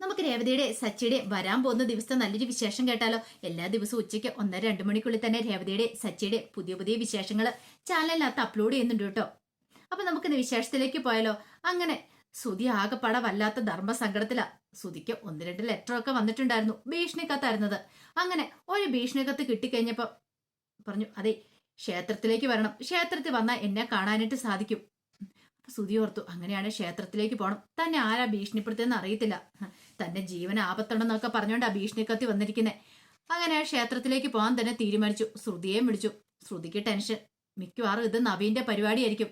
നമുക്ക് രേവതിയുടെ സച്ചിയുടെ വരാൻ പോകുന്ന ദിവസത്തെ നല്ലൊരു വിശേഷം കേട്ടാലോ? എല്ലാ ദിവസവും ഉച്ചയ്ക്ക് ഒന്നര രണ്ട് മണിക്കുള്ളിൽ തന്നെ രേവതിയുടെ സച്ചിയുടെ പുതിയ പുതിയ വിശേഷങ്ങൾ ചാനലിനകത്ത് അപ്ലോഡ് ചെയ്യുന്നുണ്ട് കേട്ടോ. അപ്പൊ നമുക്ക് വിശേഷത്തിലേക്ക് പോയാലോ? അങ്ങനെ സുതി ആകെപ്പാട വല്ലാത്ത ധർമ്മ സങ്കടത്തിലാ സുതിക്ക് ഒന്ന് രണ്ട് ലെറ്റർ ഒക്കെ വന്നിട്ടുണ്ടായിരുന്നു ഭീഷണി കത്തായിരുന്നത് അങ്ങനെ ഒരു ഭീഷണി കത്ത് കിട്ടിക്കഴിഞ്ഞപ്പോ പറഞ്ഞു അതെ ക്ഷേത്രത്തിലേക്ക് വരണം. ക്ഷേത്രത്തിൽ വന്നാൽ എന്നെ കാണാനായിട്ട് സാധിക്കും. സുതി ഓർത്തു അങ്ങനെയാണ് ക്ഷേത്രത്തിലേക്ക് പോകണം തന്നെ ആരാ ഭീഷണിപ്പെടുത്തിയെന്ന് അറിയത്തില്ല. തന്റെ ജീവൻ ആപത്തുണ്ടെന്നൊക്കെ പറഞ്ഞുകൊണ്ട് ആ ഭീഷണിക്കത്തി വന്നിരിക്കുന്നത് അങ്ങനെ ക്ഷേത്രത്തിലേക്ക് പോകാൻ തന്നെ തീരുമാനിച്ചു. ശ്രുതിയെയും വിളിച്ചു. ശ്രുതിക്ക് ടെൻഷൻ മിക്കവാറും ഇത് നവീന്റെ പരിപാടിയായിരിക്കും.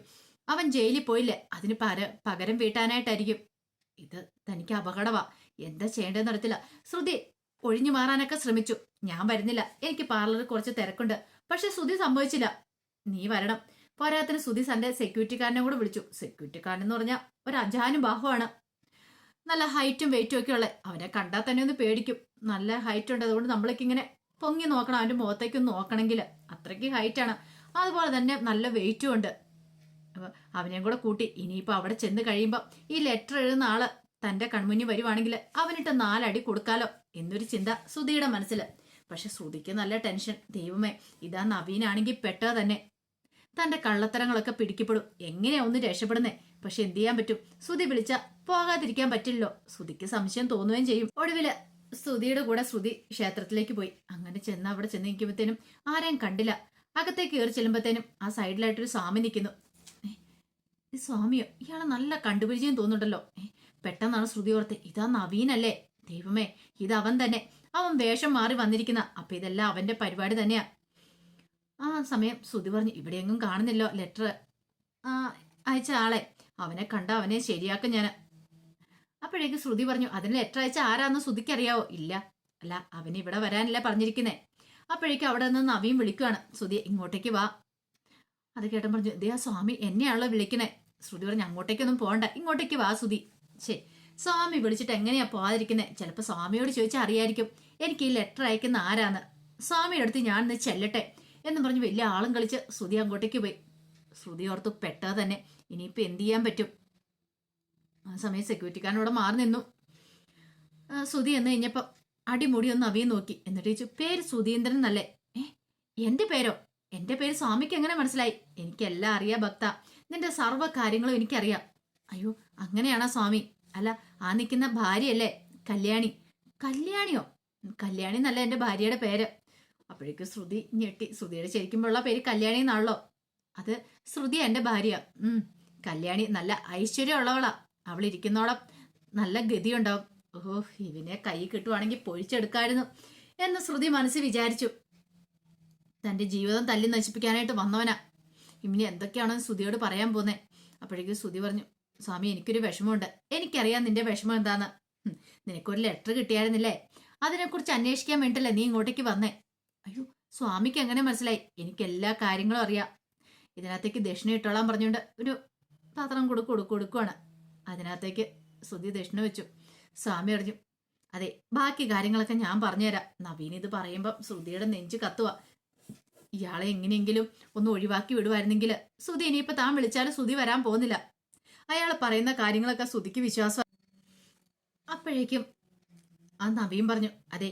അവൻ ജയിലിൽ പോയില്ലേ? അതിന് പര പകരം വീട്ടാനായിട്ടായിരിക്കും. ഇത് തനിക്ക് അപകടമാ എന്താ ചെയ്യേണ്ടതെന്ന് അറിയത്തില്ല. ശ്രുതി ഒഴിഞ്ഞു മാറാനൊക്കെ ശ്രമിച്ചു. ഞാൻ വരുന്നില്ല. എനിക്ക് പാർലറിൽ കുറച്ച് തിരക്കുണ്ട്. പക്ഷെ ശ്രുതി സംഭവിച്ചില്ല. നീ വരണം. പോരാത്തിന് ശ്രുതി തന്റെ സെക്യൂരിറ്റിക്കാരനെ കൂടെ വിളിച്ചു. സെക്യൂരിറ്റിക്കാരൻ എന്ന് പറഞ്ഞാൽ ഒരു അജാനും ബാഹുവാണ്. നല്ല ഹൈറ്റും വെയിറ്റും ഒക്കെ ഉള്ള അവനെ കണ്ടാൽ തന്നെ ഒന്ന് പേടിക്കും. നല്ല ഹൈറ്റ് ഉണ്ട് അതുകൊണ്ട് നമ്മളൊക്കെ ഇങ്ങനെ പൊങ്ങി നോക്കണം അവന്റെ മുഖത്തേക്ക് ഒന്ന് നോക്കണമെങ്കിൽ. അത്രയ്ക്ക് ഹൈറ്റാണ് അതുപോലെ തന്നെ നല്ല വെയിറ്റും ഉണ്ട്. അപ്പൊ അവനെയും കൂടെ കൂട്ടി ഇനിയിപ്പോൾ അവിടെ ചെന്ന് കഴിയുമ്പോൾ ഈ ലെറ്റർ എഴുതുന്ന ആൾ തന്റെ കൺമുന്നിൽ വരുവാണെങ്കിൽ അവനിട്ട് നാലടി കൊടുക്കാലോ എന്നൊരു ചിന്ത സുധിയുടെ മനസ്സിൽ പക്ഷെ ശ്രുതിക്ക് നല്ല ടെൻഷൻ. ദൈവമേ ഇതാ നവീനാണെങ്കിൽ പെട്ടത് തന്നെ. തന്റെ കള്ളത്തരങ്ങളൊക്കെ പിടിക്കപ്പെടും. എങ്ങനെയാ ഒന്ന് രക്ഷപ്പെടുന്നേ? പക്ഷെ എന്ത് ചെയ്യാൻ പറ്റും? ശ്രുതി വിളിച്ച പോകാതിരിക്കാൻ പറ്റില്ലല്ലോ. ശ്രുതിക്ക് സംശയം തോന്നുകയും ചെയ്യും. ഒടുവിൽ ശ്രുതിയുടെ കൂടെ ശ്രുതി ക്ഷേത്രത്തിലേക്ക് പോയി. അങ്ങനെ ചെന്ന് അവിടെ ചെന്ന് നിൽക്കുമ്പോഴത്തേനും ആരെയും കണ്ടില്ല. അകത്തേക്ക് കയറി ചെല്ലുമ്പോഴത്തേനും ആ സൈഡിലായിട്ടൊരു സ്വാമി നിൽക്കുന്നു. ഈ സ്വാമിയോ? ഇയാളെ നല്ല കണ്ടുപരിചയം തോന്നുന്നുണ്ടല്ലോ. പെട്ടെന്നാണ് ശ്രുതി ഓർത്ത് ഇതാ നവീനല്ലേ? ദൈവമേ ഇത് അവൻ തന്നെ. അവൻ വേഷം മാറി വന്നിരിക്കുന്ന അപ്പൊ ഇതെല്ലാം അവന്റെ പരിപാടി തന്നെയാ. ആ സമയം ശ്രുതി പറഞ്ഞു ഇവിടെയെങ്ങും കാണുന്നില്ലോ ലെറ്റർ അയച്ച ആളെ. അവനെ കണ്ട അവനെ ശരിയാക്കും ഞാൻ അപ്പോഴേക്ക് ശ്രുതി പറഞ്ഞു അതിന് ലെറ്റർ അയച്ച ആരാന്ന് ശ്രുതിക്ക് അറിയാവോ ഇല്ല. അല്ല അവന് ഇവിടെ വരാനല്ല പറഞ്ഞിരിക്കുന്നേ. അപ്പോഴേക്ക് അവിടെ നിന്ന് നവിയും വിളിക്കുവാണ്. ശ്രുതി ഇങ്ങോട്ടേക്ക് വാ. അത് കേട്ടൻ പറഞ്ഞു ദേ സ്വാമി എന്നെയാണല്ലോ വിളിക്കണേ ശ്രുതി പറഞ്ഞു അങ്ങോട്ടേക്കൊന്നും പോകണ്ട ഇങ്ങോട്ടേക്ക് വാ ശ്രുതി. ശേ സ്വാമി വിളിച്ചിട്ട് എങ്ങനെയാ പോകാതിരിക്കുന്നത് ചിലപ്പോൾ സ്വാമിയോട് ചോദിച്ചാൽ അറിയായിരിക്കും എനിക്ക് ഈ ലെറ്റർ അയക്കുന്ന ആരാന്ന്? സ്വാമിയുടെ അടുത്ത് ഞാൻ ഇന്ന് ചെല്ലട്ടെ. എന്ന് പറഞ്ഞ് വലിയ ആളും കളിച്ച് ശ്രുതി അങ്ങോട്ടേക്ക് പോയി. ശ്രുതി ഓർത്ത് പെട്ടത് തന്നെ. ഇനിയിപ്പോൾ എന്ത് ചെയ്യാൻ പറ്റും? ആ സമയം സെക്യൂരിറ്റിക്കാരനോട് മാറി നിന്നു. സുധി എന്ന് കഴിഞ്ഞപ്പോൾ അടിമുടി ഒന്ന് അവിയെ നോക്കി. എന്നിട്ട് ചോദിച്ചു പേര് സുധീന്ദ്രൻ എന്നല്ലേ ഏ എന്റെ പേരോ? എന്റെ പേര് സ്വാമിക്ക് എങ്ങനെ മനസ്സിലായി? എനിക്കെല്ലാം അറിയാം ഭക്ത. നിന്റെ സർവ കാര്യങ്ങളും എനിക്കറിയാം. അയ്യോ അങ്ങനെയാണോ സ്വാമി? അല്ല ആ നിൽക്കുന്ന ഭാര്യയല്ലേ കല്യാണി. കല്യാണിയോ? കല്യാണി എന്നല്ല എന്റെ ഭാര്യയുടെ പേര്. അപ്പോഴേക്ക് ശ്രുതി ഞെട്ടി. ശ്രുതിയുടെ ശരിക്കുമ്പോഴുള്ള പേര് കല്യാണി എന്നാണല്ലോ. അത് ശ്രുതി എന്റെ ഭാര്യ. കല്യാണി നല്ല ഐശ്വര്യമുള്ളവളാ. അവൾ ഇരിക്കുന്നോളം നല്ല ഗതിയുണ്ടാവും. ഓഹോ ഇവനെ കൈ കിട്ടുവാണെങ്കിൽ പൊഴിച്ചെടുക്കായിരുന്നു എന്ന് ശ്രുതി മനസ്സിൽ വിചാരിച്ചു. തന്റെ ജീവിതം തല്ലി നശിപ്പിക്കാനായിട്ട് വന്നവനാ. ഇനി എന്തൊക്കെയാണോ ശ്രുതിയോട് പറയാൻ പോന്നെ അപ്പോഴേക്കും ശ്രുതി പറഞ്ഞു സ്വാമി എനിക്കൊരു വിഷമമുണ്ട്. എനിക്കറിയാം നിന്റെ വിഷമം എന്താന്ന്. നിനക്കൊരു ലെറ്റർ കിട്ടിയായിരുന്നില്ലേ? അതിനെക്കുറിച്ച് അന്വേഷിക്കാൻ വേണ്ടിയല്ലേ നീ ഇങ്ങോട്ടേക്ക് വന്നേ? അയ്യോ സ്വാമിക്ക് എങ്ങനെ മനസ്സിലായി? എനിക്ക് എല്ലാ കാര്യങ്ങളും അറിയാം. ഇതിനകത്തേക്ക് ദക്ഷിണ ഇട്ടോളാൻ പറഞ്ഞുകൊണ്ട് ഒരു പാത്രം കൊടുക്കു കൊടുക്കുവാണ്. അതിനകത്തേക്ക് ശ്രുതി ദക്ഷിണ വെച്ചു. സ്വാമി അറിഞ്ഞു. അതെ ബാക്കി കാര്യങ്ങളൊക്കെ ഞാൻ പറഞ്ഞുതരാം. നവീൻ ഇത് പറയുമ്പം ശ്രുതിയുടെ നെഞ്ച് കത്തുക ഇയാളെ എങ്ങനെയെങ്കിലും ഒന്ന് ഒഴിവാക്കി വിടുമായിരുന്നെങ്കിൽ ശ്രുതി ഇനിയിപ്പോ താൻ വിളിച്ചാലും ശ്രുതി വരാൻ പോകുന്നില്ല. അയാൾ പറയുന്ന കാര്യങ്ങളൊക്കെ ശ്രുതിക്ക് വിശ്വാസം അപ്പോഴേക്കും ആ നവീൻ പറഞ്ഞു അതെ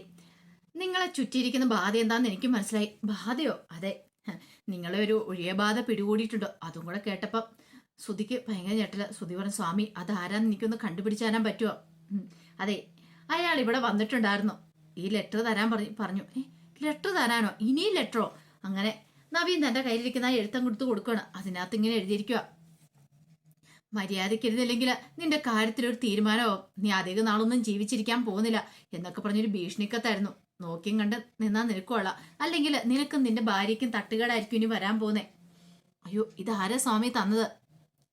നിങ്ങളെ ചുറ്റിയിരിക്കുന്ന ബാധ എന്താന്ന് എനിക്ക് മനസ്സിലായി. ബാധയോ? അതെ നിങ്ങളെ ഒരു ഒഴിയബാധ പിടികൂടിയിട്ടുണ്ടോ. അതും കൂടെ കേട്ടപ്പം ശ്രുതിക്ക് ഭയങ്കര ഞെട്ടല. ശ്രുതി പറഞ്ഞു സ്വാമി അതാരാന്ന് എനിക്കൊന്ന് കണ്ടുപിടിച്ചാനാൻ പറ്റുമോ അതെ അയാൾ ഇവിടെ വന്നിട്ടുണ്ടായിരുന്നു. ഈ ലെറ്റർ തരാൻ പറഞ്ഞു പറഞ്ഞു ലെറ്റർ തരാനോ? ഇനിയും ലെറ്ററോ അങ്ങനെ നവീൻ തന്റെ കയ്യിലിരിക്കുന്ന എഴുത്തം കൊടുത്ത് കൊടുക്കുകയാണ് അതിനകത്ത് ഇങ്ങനെ എഴുതിയിരിക്കുക മര്യാദയ്ക്ക് ഇരുന്നില്ലെങ്കിൽ നിന്റെ കാര്യത്തിലൊരു തീരുമാനമോ? നീ അധികം നാളൊന്നും ജീവിച്ചിരിക്കാൻ പോകുന്നില്ല എന്നൊക്കെ പറഞ്ഞൊരു ഭീഷണിക്കത്തായിരുന്നു. നോക്കിയും കണ്ട് നിന്നാ നിനക്കുള്ള അല്ലെങ്കിൽ നിനക്കും നിന്റെ ഭാര്യയ്ക്കും തട്ടുകേടായിരിക്കും ഇനി വരാൻ പോകുന്നേ. അയ്യോ ഇതാരാ സ്വാമി തന്നത്?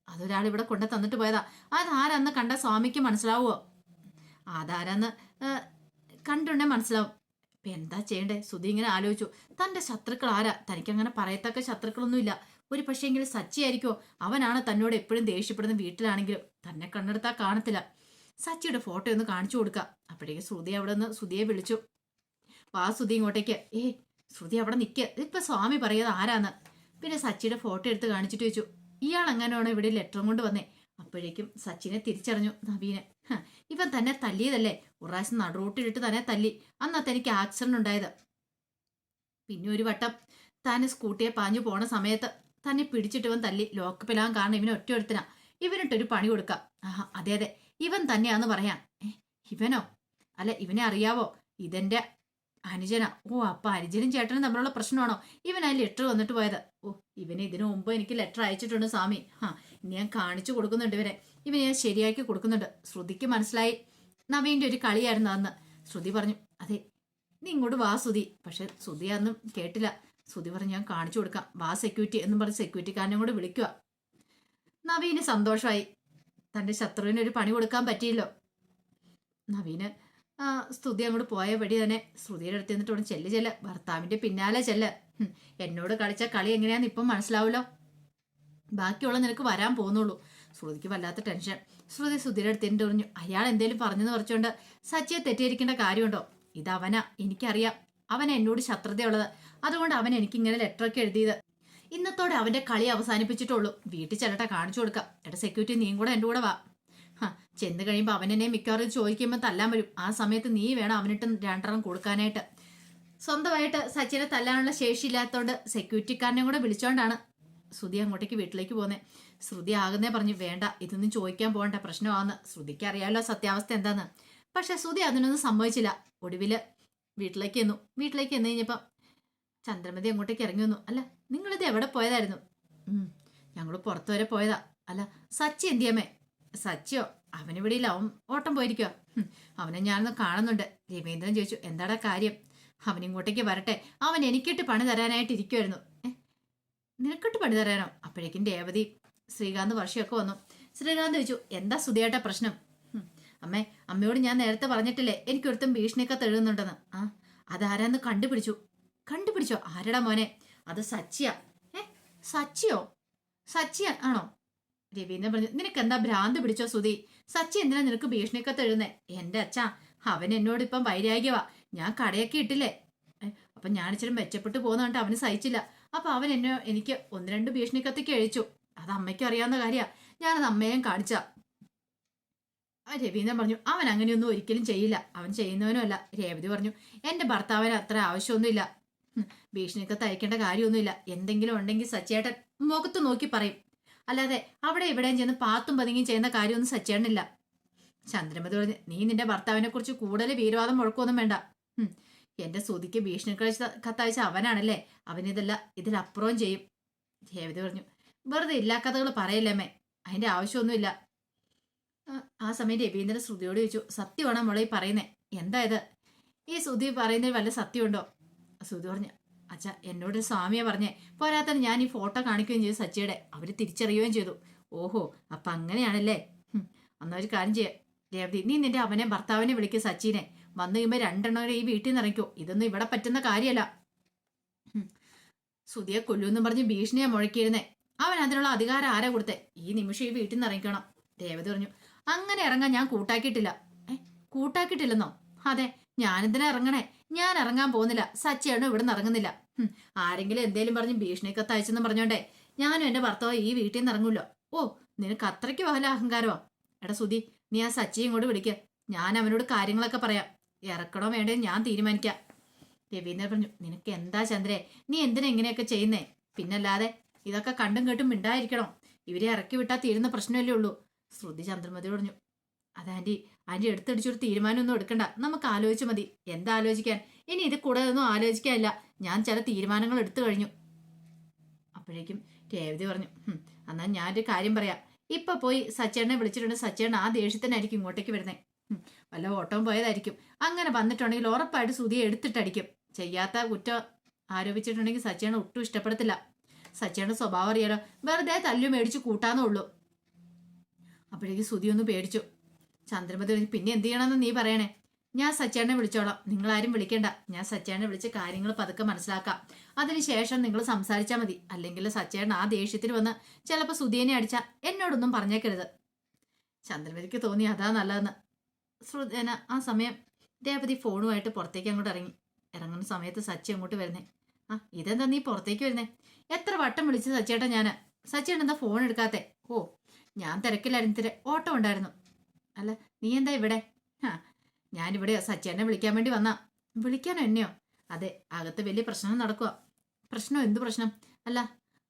അതൊരാൾ ഇവിടെ കൊണ്ടു തന്നിട്ട് പോയതാ. അതാരാന്ന് കണ്ട സ്വാമിക്ക് മനസ്സിലാവുമോ അതാരാന്ന് കണ്ടുണ്ടേ മനസ്സിലാവും. ഇപ്പൊ എന്താ ചെയ്യണ്ടേ? സുധി ഇങ്ങനെ ആലോചിച്ചു. തന്റെ ശത്രുക്കൾ ആരാ? തനിക്ക് അങ്ങനെ പറയത്തക്ക ശത്രുക്കളൊന്നുമില്ല. ഒരു പക്ഷേങ്കിൽ സച്ചി ആയിരിക്കോ? അവനാണ് തന്നോട് എപ്പോഴും ദേഷ്യപ്പെടുന്ന വീട്ടിലാണെങ്കിലും തന്നെ കണ്ണെടുത്താ കാണത്തില്ല. സച്ചിയുടെ ഫോട്ടോ ഒന്ന് കാണിച്ചു കൊടുക്കുക അപ്പോഴേക്കും ശ്രുതി അവിടെ നിന്ന് സുധിയെ വിളിച്ചു. വാ സുധി ഇങ്ങോട്ടേക്ക്. ഏ ശ്രുതി അവിടെ നിൽക്കുക ഇപ്പൊ സ്വാമി പറയുന്നത് ആരാന്ന്? പിന്നെ സച്ചിയുടെ ഫോട്ടോ എടുത്ത് കാണിച്ചിട്ട് ചോദിച്ചു. ഇയാൾ അങ്ങനെയാണ് ഇവിടെ ലെറ്ററും കൊണ്ട് വന്നേ. അപ്പൊ അപ്പോഴേക്കും സച്ചിനെ തിരിച്ചറിഞ്ഞു. നവീനെ. ഇവൻ തന്നെ തല്ലിയതല്ലേ? ഒരു നടുറൂട്ടിലിട്ട് തന്നെ തല്ലി. അന്നത്തെ എനിക്ക് ആക്സിഡന്റ് ഉണ്ടായത്. പിന്നെ ഒരു വട്ടം താൻ സ്കൂട്ടിയെ പാഞ്ഞു പോണ സമയത്ത് തന്നെ പിടിച്ചിട്ടവൻ തല്ലി. ലോക്കപ്പിലാൻ കാരണം ഇവന് ഒറ്റ ഒരുത്തനാ. ഇവനിട്ടൊരു പണി കൊടുക്കാം. ആഹാ അതെ അതെ. ഇവൻ തന്നെയാന്ന് പറയാം. ഇവനോ? അല്ല ഇവനെ അറിയാവോ? ഇതെന്റെ അനുജനാ ഓ അപ്പൊ അനുജനും ചേട്ടനും തമ്മിലുള്ള പ്രശ്നമാണോ? ഇവൻ ആ ലെറ്റർ വന്നിട്ട് പോയത്. ഓ ഇവന് ഇതിനു മുമ്പ് എനിക്ക് ലെറ്റർ അയച്ചിട്ടുണ്ട് സ്വാമി. ആ ഞാൻ കാണിച്ചു കൊടുക്കുന്നുണ്ട് ഇവനെ. ഇവനെ ഞാൻ ശരിയാക്കി കൊടുക്കുന്നുണ്ട്. ശ്രുതിക്ക് മനസ്സിലായി. നവീന്റെ ഒരു കളിയായിരുന്നു അന്ന്. ശ്രുതി പറഞ്ഞു അതെ നീ ഇങ്ങോട്ട് വാ ശ്രുതി. പക്ഷെ ശ്രുതി അന്നും കേട്ടില്ല. ശ്രുതി പറഞ്ഞു ഞാൻ കാണിച്ചു കൊടുക്കാം. വാ സെക്യൂരിറ്റി എന്നും പറഞ്ഞ് സെക്യൂരിറ്റിക്കാരനെ കൂടെ വിളിക്കുക നവീന് സന്തോഷമായി തന്റെ ശത്രുവിന് ഒരു പണി കൊടുക്കാൻ പറ്റിയല്ലോ. നവീന് സ്തുതി അങ്ങോട്ട് പോയ പടി തന്നെ. ശ്രുതിയുടെ അടുത്ത് നിന്നിട്ട് ഉടൻ ചെല്ല് ചെല്ല ഭർത്താവിന്റെ പിന്നാലെ ചെല്ല്. എന്നോട് കളിച്ച കളി എങ്ങനെയാന്ന് ഇപ്പം മനസ്സിലാവുമല്ലോ ബാക്കിയുള്ള നിനക്ക് വരാൻ പോകുന്നുള്ളൂ. ശ്രുതിക്ക് വല്ലാത്ത ടെൻഷൻ. ശ്രുതി ശ്രുതിയുടെ എന്നിട്ട് പറഞ്ഞു അയാൾ എന്തേലും പറഞ്ഞെന്ന് പറിച്ചോണ്ട് സച്ചിയെ തെറ്റിയിരിക്കേണ്ട കാര്യമുണ്ടോ? ഇത് അവനാ എനിക്കറിയാം. അവൻ എന്നോട് ശത്രുതയുള്ളത്. അതുകൊണ്ട് അവൻ ലെറ്റർ ഒക്കെ എഴുതിയത്. ഇന്നത്തോടെ അവന്റെ കളി അവസാനിപ്പിച്ചിട്ടുള്ളൂ വീട്ടിൽ ചെല്ലട്ടെ കാണിച്ചു കൊടുക്കാം. എടാ സെക്യൂരിറ്റി നീയും കൂടെ എന്റെ കൂടെ വാ. ചെന്ന് കഴിയുമ്പോൾ അവൻ എന്നെ മിക്കവാറും ചോദിക്കുമ്പോൾ തല്ലാൻ വരും. ആ സമയത്ത് നീ വേണം അവനിട്ട് രണ്ടെണ്ണം കൊടുക്കാനായിട്ട്. സ്വന്തമായിട്ട് സച്ചിനെ തല്ലാനുള്ള ശേഷിയില്ലാത്തതുകൊണ്ട് സെക്യൂരിറ്റിക്കാരനെ കൂടെ വിളിച്ചോണ്ടാണ് ശ്രുതി അങ്ങോട്ടേക്ക് വീട്ടിലേക്ക് പോന്നെ. ശ്രുതി ആകുന്നേ പറഞ്ഞു വേണ്ട ഇതൊന്നും ചോദിക്കാൻ പോകണ്ട പ്രശ്നമാണെന്ന് ശ്രുതിക്ക് അറിയാമല്ലോ സത്യാവസ്ഥ എന്താന്ന്. പക്ഷെ ശ്രുതി അതിനൊന്നും സംഭവിച്ചില്ല ഒടുവിൽ വീട്ടിലേക്ക് എന്നു വീട്ടിലേക്ക് എന്ന് കഴിഞ്ഞപ്പം ചന്ദ്രമതി അങ്ങോട്ടേക്ക് ഇറങ്ങി വന്നു. അല്ല നിങ്ങളിത് എവിടെ പോയതായിരുന്നു? ഞങ്ങൾ പുറത്തു വരെ പോയതാ. അല്ല സച്ചി എന്തിയമ്മേ? സച്ചിയോ? അവനിവിടെ ഇല്ല അവൻ ഓട്ടം പോയിരിക്കുക അവനെ ഞാനൊന്ന് കാണുന്നുണ്ട്. രവീന്ദ്രൻ ചോദിച്ചു എന്താടാ കാര്യം? അവൻ ഇങ്ങോട്ടേക്ക് വരട്ടെ. അവൻ എനിക്കിട്ട് പണി തരാനായിട്ട് ഇരിക്കുമായിരുന്നു നിനക്കിട്ട് പണി തരാനോ? അപ്പോഴേക്കും രേവതി ശ്രീകാന്ത് വർഷയൊക്കെ വന്നു. ശ്രീകാന്ത് ചോദിച്ചു എന്താ സുധിയേട്ട പ്രശ്നം? അമ്മേ അമ്മയോട് ഞാൻ നേരത്തെ പറഞ്ഞിട്ടില്ലേ എനിക്കൊരുത്തും ഭീഷണിയൊക്കെ തെഴുകുന്നുണ്ടെന്ന്. ആ അതാരാന്ന് കണ്ടുപിടിച്ചു. കണ്ടുപിടിച്ചോ? ആരടാ മോനെ? അത് സച്ചിയ. ഏ സച്ചിയോ? സച്ചിയ ആണോ? രവീന്ദ്രൻ പറഞ്ഞു നിനക്ക് എന്താ ഭ്രാന്ത് പിടിച്ചോ സുധി? സച്ചി എന്തിനാ നിനക്ക് ഭീഷണിക്കത്ത് തഴുന്നേ എന്റെ അച്ഛ അവൻ എന്നോട് ഇപ്പം വൈരാഗ്യവാ. ഞാൻ കടയൊക്കെ ഇട്ടില്ലേ? അപ്പൊ ഞാൻ ഇച്ചിരി മെച്ചപ്പെട്ട് പോകുന്നതുകൊണ്ട് അവന് സഹിച്ചില്ല. അപ്പൊ അവൻ എന്നെ എനിക്ക് ഒന്ന് രണ്ട് ഭീഷണിക്കത്തേക്ക് അഴിച്ചു. അത് അമ്മയ്ക്ക് അറിയാവുന്ന കാര്യാ. ഞാനത് അമ്മയെയും കാണിച്ച. രവീന്ദ്രൻ പറഞ്ഞു അവൻ അങ്ങനെയൊന്നും ഒരിക്കലും ചെയ്യില്ല. അവൻ ചെയ്യുന്നവനുമല്ല രേവതി പറഞ്ഞു എന്റെ ഭർത്താവിന് അത്ര ആവശ്യമൊന്നുമില്ല. ഭീഷണിക്കത്ത് അയക്കേണ്ട കാര്യമൊന്നുമില്ല. എന്തെങ്കിലും ഉണ്ടെങ്കിൽ സച്ചേട്ടൻ മുഖത്ത് നോക്കി പറയും. അല്ലാതെ അവിടെ ഇവിടെയും ചെന്ന് പാത്തും പതുങ്ങിയും ചെയ്യുന്ന കാര്യമൊന്നും സച്ചേണില്ല ചന്ദ്രമതി പറഞ്ഞു നീ നിന്റെ ഭർത്താവിനെ കുറിച്ച് കൂടുതൽ വീരവാദം മുഴക്കൊന്നും വേണ്ട. എന്റെ സുതിക്ക് ഭീഷണി കത്തയച്ച അവനാണല്ലേ? അവനിതല്ല ഇതിലപ്പുറവും ചെയ്യും. ദേവതി പറഞ്ഞു വെറുതെ ഇല്ലാ കഥകൾ പറയില്ലമ്മേ അതിന്റെ ആവശ്യമൊന്നുമില്ല. ആ സമയം രവീന്ദ്രൻ ശ്രുതിയോട് ചോദിച്ചു സത്യമാണോ മോളെ ഈ പറയുന്നേ? എന്താ ഇത്? ഈ ശ്രുതി പറയുന്നതിൽ വല്ല സത്യമുണ്ടോ? ശ്രുതി പറഞ്ഞു അച്ഛ എന്നോട് സ്വാമിയെ പറഞ്ഞേ. പോരാത്തന്നെ ഞാൻ ഈ ഫോട്ടോ കാണിക്കുകയും ചെയ്തു സച്ചിയുടെ. അവർ തിരിച്ചറിയുകയും ചെയ്തു. ഓഹോ അപ്പൊ അങ്ങനെയാണല്ലേ? അന്നൊരു കാര്യം ചെയ്യാം. രേവതി നീ നിന്റെ അവനെ ഭർത്താവിനെ വിളിക്കുക സച്ചിനെ. വന്നു കഴിയുമ്പോൾ രണ്ടെണ്ണം ഈ വീട്ടിൽ നിന്ന് ഇറങ്ങിക്കോ. ഇതൊന്നും ഇവിടെ പറ്റുന്ന കാര്യമല്ല. സുതിയെ കൊല്ലൂന്നും പറഞ്ഞ് ഭീഷണിയെ മുഴക്കിയിരുന്നേ. അവൻ അതിനുള്ള അധികാരം ആരാ കൊടുത്തേ? ഈ നിമിഷം ഈ വീട്ടിൽ നിന്ന് ഇറങ്ങിക്കണം. രേവതി പറഞ്ഞു അങ്ങനെ ഇറങ്ങാൻ ഞാൻ കൂട്ടാക്കിയിട്ടില്ല. ഏ കൂട്ടാക്കിയിട്ടില്ലെന്നോ? അതെ ഞാനെന്തിനാ ഇറങ്ങണേ? ഞാൻ ഇറങ്ങാൻ പോകുന്നില്ല. സച്ചിയാണ് ഇവിടെ നിന്ന് ഇറങ്ങുന്നില്ല ആരെങ്കിലും എന്തേലും പറഞ്ഞ് ഭീഷണിക്കത്ത് അയച്ചെന്ന് പറഞ്ഞോണ്ടേ. ഞാനും എന്റെ ഭർത്താവ് ഈ വീട്ടിൽ നിന്ന് ഇറങ്ങൂല്ലോ ഓ നിനക്ക് അത്രയ്ക്ക് വല്ല അഹങ്കാരമോ? എടാ സുധി നീ ആ സച്ചിയും കൂടെ വിളിക്ക. ഞാൻ അവനോട് കാര്യങ്ങളൊക്കെ പറയാം. ഇറക്കണോ വേണ്ടേ ഞാൻ തീരുമാനിക്കാം. രവീന്ദ്രൻ പറഞ്ഞു നിനക്ക് എന്താ ചന്ദ്രേ? നീ എന്തിനാ ഇങ്ങനെയൊക്കെ ചെയ്യുന്നേ? പിന്നല്ലാതെ ഇതൊക്കെ കണ്ടും കേട്ടും മിണ്ടായിരിക്കണം. ഇവരെ ഇറക്കി വിട്ടാൽ തീരുന്ന പ്രശ്നമല്ലേ ഉള്ളൂ. ശ്രുതി ചന്ദ്രമതി പറഞ്ഞു അത് ആന്റി ആന്റി എടുത്തടിച്ചൊരു തീരുമാനമൊന്നും എടുക്കണ്ട. നമുക്ക് ആലോചിച്ച് മതി. എന്താ ആലോചിക്കാൻ? ഇനി ഇത് കൂടെ ഒന്നും ആലോചിക്കാനില്ല. ഞാൻ ചില തീരുമാനങ്ങൾ എടുത്തു കഴിഞ്ഞു. അപ്പോഴേക്കും രേവതി പറഞ്ഞു എന്നാൽ എന്നാ ഞാനൊരു കാര്യം പറയാം. ഇപ്പൊ പോയി സച്ചേണെ വിളിച്ചിട്ടുണ്ട്. സച്ചേൺ ആ ദേഷ്യത്തിനായിരിക്കും ഇങ്ങോട്ടേക്ക് വരുന്നേ. വല്ല ഓട്ടവും പോയതായിരിക്കും. അങ്ങനെ വന്നിട്ടുണ്ടെങ്കിൽ ഉറപ്പായിട്ട് സുതിയെ എടുത്തിട്ടടിക്കും. ചെയ്യാത്ത കുറ്റം ആരോപിച്ചിട്ടുണ്ടെങ്കിൽ സച്ചേട്ടൻ ഒട്ടും ഇഷ്ടപ്പെടത്തില്ല. സച്ചേണ സ്വഭാവം അറിയാലോ വെറുതെ തല്ലു മേടിച്ച് കൂട്ടാന്നേ ഉള്ളൂ. അപ്പോഴേക്ക് സുതി ഒന്ന് പേടിച്ചു. ചന്ദ്രമതി പിന്നെ എന്ത് ചെയ്യണമെന്ന് നീ പറയണേ. ഞാൻ സച്ചേട്ടനെ വിളിച്ചോളാം. നിങ്ങൾ ആരും വിളിക്കണ്ട. ഞാൻ സച്ചേട്ടനെ വിളിച്ച് കാര്യങ്ങൾ പതുക്കെ മനസ്സിലാക്കാം. അതിനുശേഷം നിങ്ങൾ സംസാരിച്ചാൽ മതി. അല്ലെങ്കിൽ സച്ചേട്ടൻ ആ ദേഷ്യത്തിൽ വന്ന് ചിലപ്പോൾ സുധീനെ അടിച്ച എന്നോടൊന്നും പറഞ്ഞേക്കരുത്. ചന്ദ്രമതിക്ക് തോന്നി അതാ നല്ലതെന്ന്. ശ്രുതന ആ സമയം രേവതി ഫോണുമായിട്ട് പുറത്തേക്ക് അങ്ങോട്ട് ഇറങ്ങി. ഇറങ്ങുന്ന സമയത്ത് സച്ചി അങ്ങോട്ട് വരുന്നേ. ആ ഇതെന്താ നീ പുറത്തേക്ക് വരുന്നേ? എത്ര വട്ടം വിളിച്ച് സച്ചേട്ടാ ഞാൻ സച്ചേട്ടൻ എന്താ ഫോൺ എടുക്കാത്തെ? ഓ ഞാൻ തിരക്കിലായിരുന്നു. തിരെ ഓട്ടം ഉണ്ടായിരുന്നു. അല്ല നീ എന്താ ഇവിടെ? ആ ഞാനിവിടെയോ സച്ചേനെ വിളിക്കാൻ വേണ്ടി വന്നാ. വിളിക്കാനോ എന്നെയോ? അതെ അകത്ത് വലിയ പ്രശ്നം നടക്കുക പ്രശ്നം എന്ത് പ്രശ്നം? അല്ല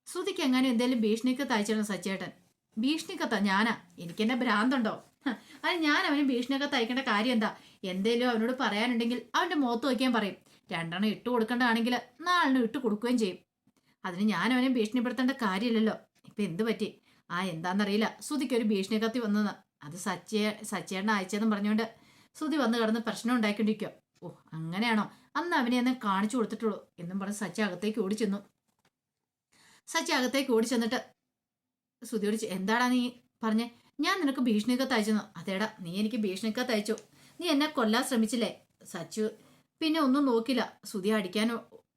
ശ്രുതിക്ക് എങ്ങനെ എന്തേലും ഭീഷണിക്ക് തയ്ച്ചിടണം സച്ചേട്ടൻ ഭീഷണിക്കത്താ? ഞാനാ. എനിക്കെന്നെ ഭ്രാന്തുണ്ടോ? അത് ഞാൻ അവന് ഭീഷണിയൊക്കെ തയ്ക്കേണ്ട കാര്യം എന്താ? എന്തേലും അവനോട് പറയാനുണ്ടെങ്കിൽ അവന്റെ മുഖത്ത് വയ്ക്കാൻ പറയും. രണ്ടെണ്ണം ഇട്ട് കൊടുക്കേണ്ടതാണെങ്കിൽ നാലെണ്ണം ഇട്ട് കൊടുക്കുകയും ചെയ്യും. അതിന് ഞാൻ അവനെ ഭീഷണിപ്പെടുത്തേണ്ട കാര്യമില്ലല്ലോ. ഇപ്പൊ എന്ത് പറ്റി? ആ എന്താണെന്നറിയില്ല ശ്രുതിക്ക് ഒരു ഭീഷണി കത്തി വന്നത്. അത് സച്ചേ സച്ചിയേണ്ട അയച്ചതെന്ന് പറഞ്ഞുകൊണ്ട് ശ്രുതി വന്ന് കിടന്ന് പ്രശ്നം ഉണ്ടാക്കിക്കൊണ്ടിരിക്കുക ഓ അങ്ങനെയാണോ? അന്ന് അവനെ ഒന്ന് കാണിച്ചു കൊടുത്തിട്ടുള്ളൂ എന്നും പറഞ്ഞ് സച്ചി അകത്തേക്ക് ഓടി ചെന്നു സച്ചി അകത്തേക്ക് ഓടി ചെന്നിട്ട് ശ്രുതി ചെ- എന്താടാ നീ പറഞ്ഞേ? ഞാൻ നിനക്ക് ഭീഷണിക്കത്ത് അയച്ചെന്നു. അതേടാ നീ എനിക്ക് ഭീഷണിക്കത്ത് അയച്ചു. നീ എന്നെ കൊല്ലാൻ ശ്രമിച്ചില്ലേ? സച്ചു പിന്നെ ഒന്നും നോക്കില്ല. ശ്രുതി അടിക്കാൻ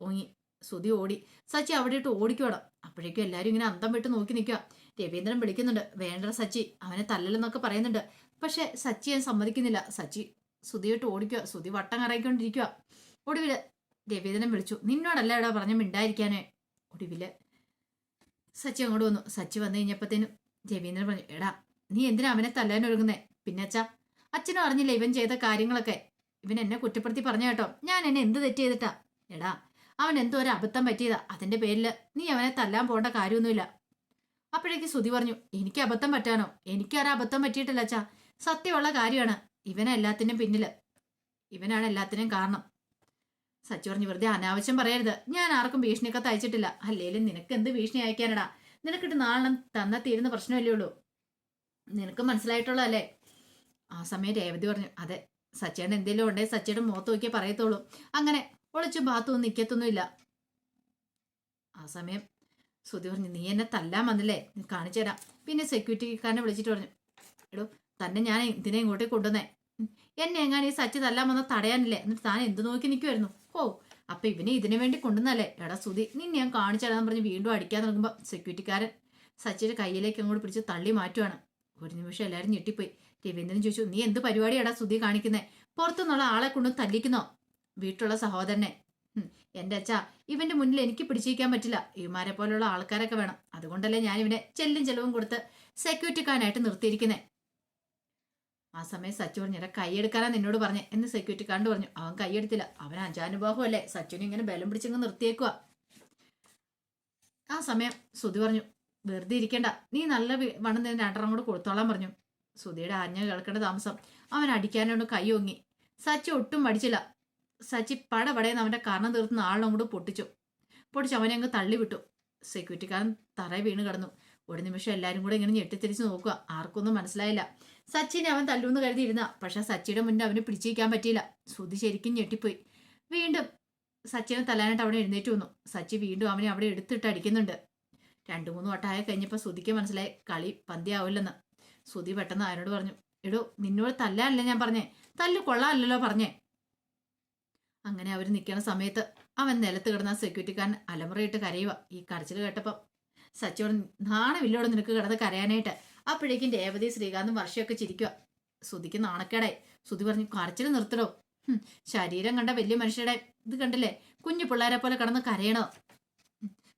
ഓങ്ങി ശ്രുതി ഓടി. സച്ചി അവിടെ ഇട്ട് ഓടിക്കുവാടാം അപ്പോഴേക്കും എല്ലാവരും ഇങ്ങനെ അന്തം വിട്ട് നോക്കി നിൽക്കുക രവീന്ദ്രൻ വിളിക്കുന്നുണ്ട്. വേണ്ട സച്ചി. അവനെ തല്ലലെന്നൊക്കെ പറയുന്നുണ്ട്. പക്ഷെ സച്ചി ഞാൻ സമ്മതിക്കുന്നില്ല. സച്ചി സുതിയോട്ട് ഓടിക്കുക സുതി വട്ടം കറങ്ങിക്കൊണ്ടിരിക്കുക ഒടുവിൽ രവീന്ദ്രൻ വിളിച്ചു. നിന്നോടല്ല ഇവിടെ പറഞ്ഞ മിണ്ടായിരിക്കാനേ. ഒടുവിൽ സച്ചി അങ്ങോട്ട് വന്നു. സച്ചി വന്നു കഴിഞ്ഞപ്പോഴത്തേനും രവീന്ദ്രൻ പറഞ്ഞു എടാ നീ എന്തിനാ അവനെ തല്ലാൻ ഒരുങ്ങുന്നേ? പിന്നെ അച്ഛാ അച്ഛനും അറിഞ്ഞില്ല ഇവൻ ചെയ്ത കാര്യങ്ങളൊക്കെ? ഇവൻ എന്നെ കുറ്റപ്പെടുത്തി പറഞ്ഞ കേട്ടോ. ഞാൻ എന്നെ എന്ത് തെറ്റ് ചെയ്തിട്ടാ? എടാ അവൻ എന്തോ ഒരു അബദ്ധം പറ്റിയതാ. അതിന്റെ പേരിൽ നീ അവനെ തല്ലാൻ പോകേണ്ട കാര്യമൊന്നുമില്ല. അപ്പോഴേക്ക് ശ്രുതി പറഞ്ഞു എനിക്ക് അബദ്ധം പറ്റാനോ? എനിക്ക് ആരാ അബദ്ധം പറ്റിയിട്ടില്ല അച്ഛാ. സത്യമുള്ള കാര്യമാണ്. ഇവനെ എല്ലാത്തിനും പിന്നിൽ. ഇവനാണ് എല്ലാത്തിനും കാരണം. സച്ചു പറഞ്ഞു വെറുതെ അനാവശ്യം പറയരുത്. ഞാൻ ആർക്കും ഭീഷണിയൊക്കെ തയ്ച്ചിട്ടില്ല. അല്ലേലും നിനക്ക് എന്ത് ഭീഷണി അയക്കാനടാ? നിനക്കിട്ട് നാളെ തന്ന തീരുന്ന പ്രശ്നമല്ലേ ഉള്ളൂ. നിനക്ക് മനസ്സിലായിട്ടുള്ളതല്ലേ? ആ സമയം രേവതി പറഞ്ഞു അതെ. സച്ചേട്ടൻ എന്തെങ്കിലും ഉണ്ടെങ്കിൽ സച്ചേട്ടൻ മുഖത്ത് നോക്കിയേ പറയത്തുള്ളൂ. അങ്ങനെ ഒളിച്ചും ഭാഗത്തൊന്നും നിൽക്കത്തൊന്നുമില്ല ആ സമയം ശ്രുതി പറഞ്ഞു നീ എന്നെ തല്ലാൻ വന്നില്ലേ? നീ കാണിച്ചു തരാം. പിന്നെ സെക്യൂരിറ്റിക്കാരനെ വിളിച്ചിട്ട് പറഞ്ഞു എടോ തന്നെ ഞാൻ ഇതിനെ ഇങ്ങോട്ടേക്ക് കൊണ്ടുവന്നേ. എന്നെ എങ്ങനെ ഈ സച്ചി തല്ലാൻ വന്ന തടയാനില്ലേ? എന്നിട്ട് താൻ എന്ത് നോക്കി നിൽക്കുമായിരുന്നു ഓ അപ്പൊ ഇവനെ ഇതിനു വേണ്ടി കൊണ്ടുവന്നല്ലേ എടാ സുധി നിന്നെ ഞാൻ കാണിച്ചു തരാന്ന് പറഞ്ഞ് വീണ്ടും അടിക്കാൻ തുടങ്ങുമ്പോൾ സെക്യൂരിറ്റിക്കാരൻ സച്ചിയുടെ കയ്യിലേക്ക് അങ്ങോട്ട് പിടിച്ച് തള്ളി മാറ്റുവാണ്. ഒരു നിമിഷം എല്ലാവരും ഞെട്ടിപ്പോയി. രവീന്ദ്രൻ ചോദിച്ചു നീ എന്ത് പരിപാടിയാടാ സുധി കാണിക്കുന്നേ? പുറത്തുനിന്നുള്ള ആളെ കൊണ്ട് തല്ലിക്കുന്നോ? വീട്ടിലുള്ള സഹോദരനെ എന്റെ അച്ഛ ഇവന്റെ മുന്നിൽ എനിക്ക് പിടിച്ചിരിക്കാൻ പറ്റില്ല. ഇവമാരെ പോലുള്ള ആൾക്കാരൊക്കെ വേണം. അതുകൊണ്ടല്ലേ ഞാൻ ഇവനെ ചെല്ലും ചെലവും കൊടുത്ത് സെക്യൂരിറ്റിക്കാനായിട്ട് നിർത്തിയിരിക്കുന്നേ. ആ സമയം സച്ചു പറഞ്ഞു എടാ കൈയെടുക്കാനാ നിന്നോട് പറഞ്ഞേ എന്ന് സെക്യൂരിറ്റിക്കാരന്റെ പറഞ്ഞു. അവൻ കൈയെടുത്തില്ല അവൻ അജാനുബാഹുവല്ലേ. സച്ചുവിനെ ഇങ്ങനെ ബലം പിടിച്ചങ്ങ് നിർത്തിയേക്കുക ആ സമയം സുധി പറഞ്ഞു വെറുതെ ഇരിക്കണ്ട. നീ നല്ല വണ്ണം നിന്ന് രണ്ടെണ്ണം കൂടെ കൊടുത്തോളാൻ പറഞ്ഞു. സുധിയുടെ ആജ്ഞ കേൾക്കേണ്ട താമസം. അവൻ അടിക്കാനോട് കൈ ഒങ്ങി. സച്ചി ഒട്ടും മടിച്ചില്ല. സച്ചി പടപടയെന്ന് അവന്റെ കർണം തീർത്തുന്ന കൂടെ പൊട്ടിച്ചു. പൊട്ടിച്ച് അവനെ അങ്ങ് തള്ളിവിട്ടു. സെക്യൂരിറ്റിക്കാരൻ തറയെ വീണ് കിടന്നു. ഒരു നിമിഷം എല്ലാവരും കൂടെ ഇങ്ങനെ ഞെട്ടിത്തിരിച്ച് നോക്കുക. ആർക്കൊന്നും മനസ്സിലായില്ല. സച്ചിനെ അവൻ തല്ലുമെന്ന് കരുതിയിരുന്ന. പക്ഷെ സച്ചിയുടെ മുന്നിൽ അവനെ പിടിച്ചിരിക്കാൻ പറ്റിയില്ല. ശ്രുതി ശരിക്കും ഞെട്ടിപ്പോയി. വീണ്ടും സച്ചിനെ തല്ലാനായിട്ട് അവനെ എഴുന്നേറ്റ് വന്നു. സച്ചി വീണ്ടും അവനെ അവിടെ എടുത്തിട്ട് അടിക്കുന്നുണ്ട്. രണ്ടു മൂന്ന് വട്ടമായ കഴിഞ്ഞപ്പോൾ ശ്രുതിക്ക് മനസ്സിലായി. കളി പന്തിയാവില്ലെന്ന്. ശ്രുതി പെട്ടെന്ന് അവനോട് പറഞ്ഞു എടോ നിന്നോട് തല്ലാനല്ലേ ഞാൻ പറഞ്ഞേ? തല്ലു കൊള്ളാമല്ലോ പറഞ്ഞേ. അങ്ങനെ അവർ നിൽക്കുന്ന സമയത്ത് അവൻ നിലത്ത് കിടന്ന സെക്യൂരിറ്റിക്കാരൻ അലമുറയിട്ട് കരയുക ഈ കരച്ചിൽ കേട്ടപ്പം. സച്ചിയോട് നാണമില്ലോട് നിനക്ക് കിടന്ന് കരയാനായിട്ട്. അപ്പോഴേക്കും രേവതി ശ്രീകാന്തും വർഷയൊക്കെ ചിരിക്കുക ശ്രുതിക്ക് നാണക്കേടായി. ശ്രുതി പറഞ്ഞു കരച്ചിൽ നിർത്തടോ. ശരീരം കണ്ട വലിയ മനുഷ്യരുടെ ഇത് കണ്ടില്ലേ? കുഞ്ഞു പിള്ളേരെ പോലെ കിടന്ന് കരയണോ?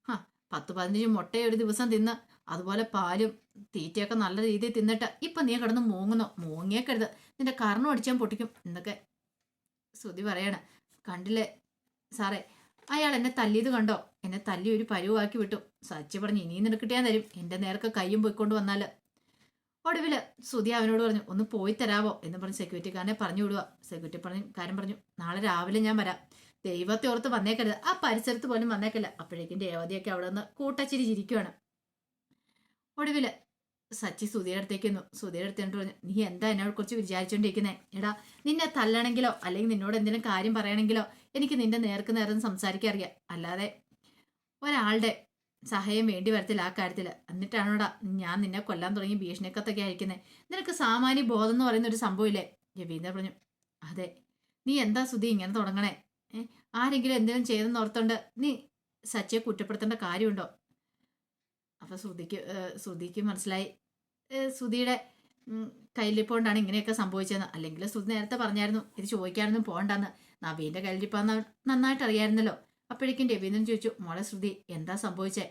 ആ പത്ത് പതിനഞ്ച് മുട്ട ഒരു ദിവസം തിന്ന് അതുപോലെ പാലും തീറ്റയൊക്കെ നല്ല രീതിയിൽ തിന്നിട്ട് ഇപ്പൊ നീ കിടന്ന് മൂങ്ങുന്നു? മൂങ്ങിയേക്കരുത്. നിന്റെ കർണം അടിച്ചാൻ പൊട്ടിക്കും എന്നൊക്കെ ശ്രുതി പറയാണ്. കണ്ടില്ലേ? സാറേ അയാൾ എന്നെ തല്ലിയത് കണ്ടോ? എന്നെ തല്ലി ഒരു പരുവാക്കി വിട്ടു. സച്ചി പറഞ്ഞു ഇനിയും നിനക്കിട്ടിയാൻ തരും. എന്റെ നേർക്ക് കയ്യും പോയിക്കൊണ്ട് വന്നാൽ. ഒടുവിൽ സുധി അവനോട് പറഞ്ഞു ഒന്ന് പോയി തരാവോ? എന്ന് പറഞ്ഞ് സെക്യൂരിറ്റിക്കാരനെ പറഞ്ഞു വിടുക. സെക്യൂരിറ്റി പറഞ്ഞു കാര്യം പറഞ്ഞു നാളെ രാവിലെ ഞാൻ വരാം. ദൈവത്തെ ഓർത്ത് വന്നേക്കരുത്. ആ പരിസരത്ത് പോലും വന്നേക്കില്ല. അപ്പോഴേക്കും രേവതിയൊക്കെ അവിടെ നിന്ന് കൂട്ടച്ചിരി ചിരിക്കുകയാണ് ഒടുവിൽ സച്ചി സുധിയുടെ അടുത്തേക്ക് സുധിയുടെ അടുത്തേക്ക് നീ എന്താ എന്നോട് കുറിച്ച് വിചാരിച്ചോണ്ടിരിക്കുന്നേ? എടാ നിന്നെ തല്ലണമെങ്കിലോ അല്ലെങ്കിൽ നിന്നോട് എന്തെങ്കിലും കാര്യം പറയണമെങ്കിലോ എനിക്ക് നിന്റെ നേർക്ക് നേരം സംസാരിക്കാൻ അറിയാം. അല്ലാതെ ഒരാളുടെ സഹായം വേണ്ടി വരത്തില്ല ആ കാര്യത്തിൽ എന്നിട്ടാണോടാ ഞാൻ നിന്നെ കൊല്ലാൻ തുടങ്ങി ഭീഷണിക്കത്തൊക്കെ അയക്കുന്നത് നിനക്ക് സാമാന്യ ബോധം എന്ന് പറയുന്ന ഒരു സംഭവമില്ലേ? രവീന്ദ്ര പറഞ്ഞു അതെ. നീ എന്താ സുധി ഇങ്ങനെ തുടങ്ങണേ? ആരെങ്കിലും എന്തെങ്കിലും ചെയ്തെന്ന് ഓർത്തോണ്ട് നീ സച്ചിയെ കുറ്റപ്പെടുത്തേണ്ട കാര്യമുണ്ടോ? അപ്പൊ ശ്രുതിക്ക് ശ്രുതിക്ക് മനസ്സിലായി. ശ്രുതിയുടെ കയ്യിലിപ്പോണ്ടാണ് ഇങ്ങനെയൊക്കെ സംഭവിച്ചതെന്ന്. അല്ലെങ്കിൽ ശ്രുതി നേരത്തെ പറഞ്ഞായിരുന്നു ഇത് ചോദിക്കാനൊന്നും പോകണ്ടെന്ന്. നവീന്റെ കയ്യിലിപ്പാന്ന് നന്നായിട്ട് അറിയായിരുന്നല്ലോ. അപ്പോഴേക്കും രവീന്ദ്രൻ ചോദിച്ചു മോളെ ശ്രുതി എന്താ സംഭവിച്ചേ?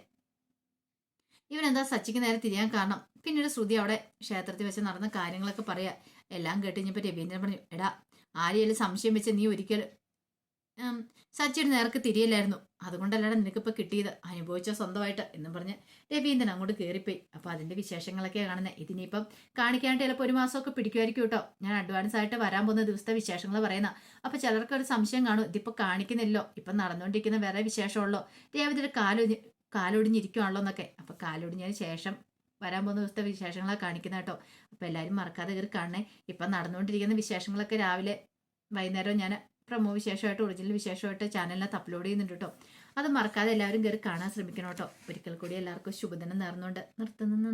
ഇവൻ എന്താ സച്ചിക്ക് നേരെ തിരിയാൻ കാരണം? പിന്നീട് ശ്രുതി അവിടെ ക്ഷേത്രത്തിൽ വെച്ച് നടന്ന കാര്യങ്ങളൊക്കെ പറയാ. എല്ലാം കേട്ട് കഴിഞ്ഞപ്പോൾ രവീന്ദ്രൻ പറഞ്ഞു എടാ ആരെയെല്ലാം സംശയം വെച്ച് നീ ഒരിക്കൽ സച്ചിയുടെ നേർക്ക് തിരിയില്ലായിരുന്നു. അതുകൊണ്ടല്ലാതെ നിനക്കിപ്പോൾ കിട്ടിയത് അനുഭവിച്ചോ സ്വന്തമായിട്ട് എന്നും പറഞ്ഞ് രവീന്ദ്രൻ അങ്ങോട്ട് കയറിപ്പോയി അപ്പോൾ അതിന്റെ വിശേഷങ്ങളൊക്കെ കാണുന്നത് ഇതിനിപ്പം കാണിക്കാണ്ട് ചിലപ്പോൾ ഒരു മാസമൊക്കെ പിടിക്കുമായിരിക്കും കേട്ടോ. ഞാൻ അഡ്വാൻസ് ആയിട്ട് വരാൻ പോകുന്ന ദിവസത്തെ വിശേഷങ്ങൾ പറയുന്ന. അപ്പോൾ ചിലർക്ക് ഒരു സംശയം കാണും. ഇതിപ്പോൾ കാണിക്കുന്നില്ലോ ഇപ്പം നടന്നുകൊണ്ടിരിക്കുന്ന വേറെ വിശേഷമുള്ളോ രേവതിയുടെ കാലൊടി കാലൊടിഞ്ഞിരിക്കുവാണല്ലോ എന്നൊക്കെ. അപ്പോൾ കാലൊടിഞ്ഞതിന് ശേഷം വരാൻ പോകുന്ന ദിവസത്തെ വിശേഷങ്ങളാണ് കാണിക്കുന്നത് കേട്ടോ. അപ്പോൾ എല്ലാവരും മറക്കാതെ കയറി കാണണേ. ഇപ്പം നടന്നുകൊണ്ടിരിക്കുന്ന വിശേഷങ്ങളൊക്കെ രാവിലെ വൈകുന്നേരം ഞാൻ പ്രമോ വിശേഷമായിട്ട് ഒറിജിനൽ വിശേഷമായിട്ട് ചാനലിനകത്ത് അപ്ലോഡ് ചെയ്യുന്നുണ്ട് കേട്ടോ അത് മറക്കാതെ എല്ലാവരും കയറി കാണാൻ ശ്രമിക്കണം കേട്ടോ ഒരിക്കൽ കൂടി എല്ലാവർക്കും ശുഭദിനം നേർന്നുകൊണ്ട് നിർത്തുന്നു.